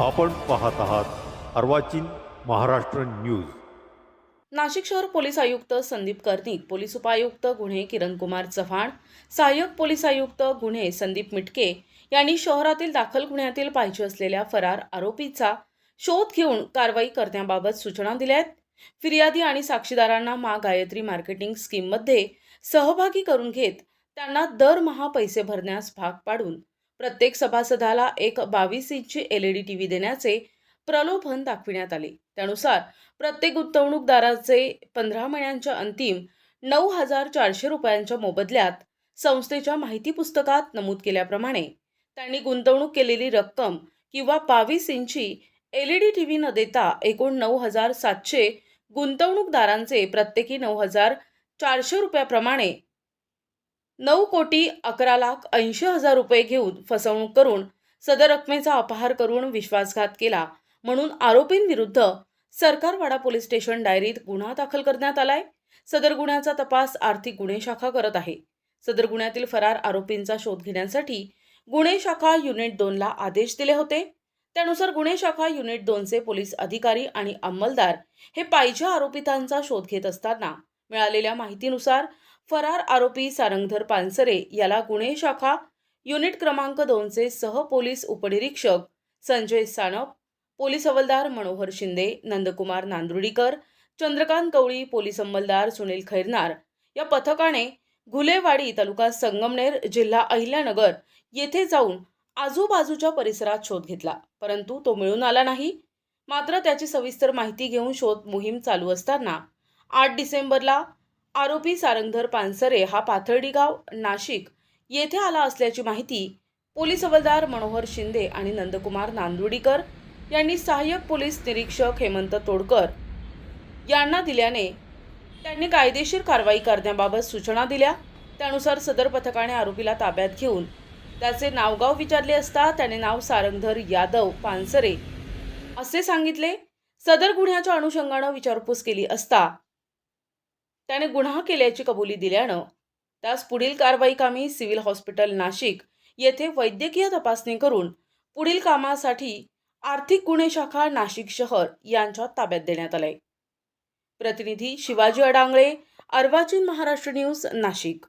आपण पाहत आहात अर्वाचीन महाराष्ट्र न्यूज. नाशिक शहर पोलीस आयुक्त संदीप कर्णिक पोलीस उपायुक्त गुन्हे किरण कुमार चव्हाण सहाय्यक पोलीस आयुक्त गुन्हे संदीप मिटके यांनी शहरातील दाखल गुन्ह्यातील पाहिजे असलेल्या फरार आरोपीचा शोध घेऊन कारवाई करण्याबाबत सूचना दिल्या आहेत. फिर्यादी आणि साक्षीदारांना मा गायत्री मार्केटिंग स्कीममध्ये सहभागी करून घेत त्यांना दरमहा पैसे भरण्यास भाग पाडून प्रत्येक सभासदाला एक बावीस इंची L E D T V देण्याचे प्रलोभन दाखविण्यात आले. त्यानुसार प्रत्येक गुंतवणूकदाराचे पंधरा महिन्यांच्या अंतिम नऊ हजार चारशे रुपयांच्या मोबदल्यात संस्थेच्या माहिती पुस्तकात नमूद केल्याप्रमाणे त्यांनी गुंतवणूक केलेली रक्कम किंवा बावीस इंची L E D T V न देता एकूण नऊ हजार सातशे गुंतवणूकदारांचे प्रत्येकी नऊ हजार चारशे रुपयाप्रमाणे नऊ कोटी अकरा लाख ऐंशी हजार रुपये घेऊन फसवणूक करून सदर रकमेचा अपहार करून विश्वासघात केला म्हणून आरोपींविरुद्ध सरकारवाडा पोलीस स्टेशन डायरीत गुन्हा दाखल करण्यात आलाय. सदर गुन्ह्याचा तपास आर्थिक गुन्हे शाखा करत आहे. सदर गुन्ह्यातील फरार आरोपींचा शोध घेण्यासाठी गुन्हे शाखा युनिट दोनला आदेश दिले होते. त्यानुसार गुन्हे शाखा युनिट दोनचे पोलीस अधिकारी आणि अंमलदार हे पाहिजे आरोपितांचा शोध घेत असताना मिळालेल्या माहितीनुसार फरार आरोपी सारंगधर पानसरे याला गुन्हे शाखा युनिट क्रमांक दोनचे सह पोलीस उपनिरीक्षक संजय सानप पोलीस हवालदार मनोहर शिंदे नंदकुमार नांदुर्डीकर चंद्रकांत कवळी पोलीस अंमलदार सुनील खैरनार या पथकाने घुलेवाडी तालुका संगमनेर जिल्हा अहिल्यानगर येथे जाऊन आजूबाजूच्या परिसरात शोध घेतला. परंतु तो मिळून आला नाही. मात्र त्याची सविस्तर माहिती घेऊन शोध मोहीम चालू असताना आठ डिसेंबरला आरोपी सारंगधर पानसरे हा पाथर्डीगाव नाशिक येथे आला असल्याची माहिती पोलीस हवालदार मनोहर शिंदे आणि नंदकुमार नांदुडीकर यांनी सहाय्यक पोलीस निरीक्षक हेमंत तोडकर यांना दिल्याने त्यांनी कायदेशीर कारवाई करण्याबाबत सूचना दिल्या. त्यानुसार सदर पथकाने आरोपीला ताब्यात घेऊन त्याचे नावगाव विचारले असता त्याने नाव सारंगधर यादव पानसरे असे सांगितले. सदर गुन्ह्याच्या अनुषंगानं विचारपूस केली असता त्याने गुन्हा केल्याची कबुली दिल्यानं त्यास पुढील कारवाई कामी सिव्हिल हॉस्पिटल नाशिक येथे वैद्यकीय तपासणी करून पुढील कामासाठी आर्थिक गुन्हे शाखा नाशिक शहर यांच्या ताब्यात देण्यात आलंय. प्रतिनिधी शिवाजी अडांगळे अर्वाचीन महाराष्ट्र न्यूज नाशिक.